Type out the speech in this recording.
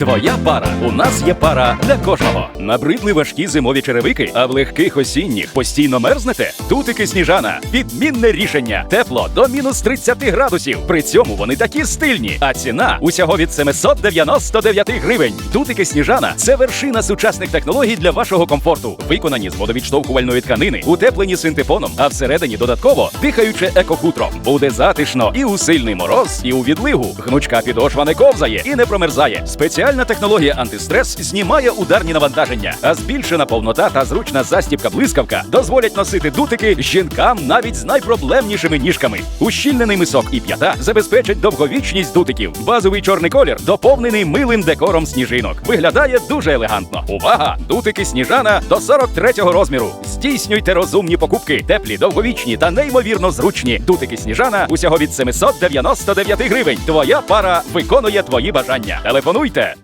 Твоя пара. У нас є пара для кожного. Набридли важкі зимові черевики, а в легких осінніх постійно мерзнете? Тутики сніжана. Відмінне рішення. Тепло до мінус 30 градусів. При цьому вони такі стильні. А ціна усього від 799 гривень. Тутики сніжана це вершина сучасних технологій для вашого комфорту. Виконані з водовідштовхувальної тканини, утеплені синтепоном, а всередині додатково дихаюче екохутром. Буде затишно і у сильний мороз, і у відлигу. Гнучка підошва не ковзає і не промерзає. Спеціальна технологія антистрес знімає ударні навантаження, а збільшена повнота та зручна застібка блискавка дозволять носити дутики жінкам навіть з найпроблемнішими ніжками. Ущільнений мисок і п'ята забезпечать довговічність дутиків. Базовий чорний колір доповнений милим декором сніжинок. Виглядає дуже елегантно. Увага! Дутики сніжана до 43-го розміру. Здійснюйте розумні покупки, теплі, довговічні та неймовірно зручні. Дутики сніжана усього від 799 гривень. Твоя пара виконує твої бажання. Телефонуйте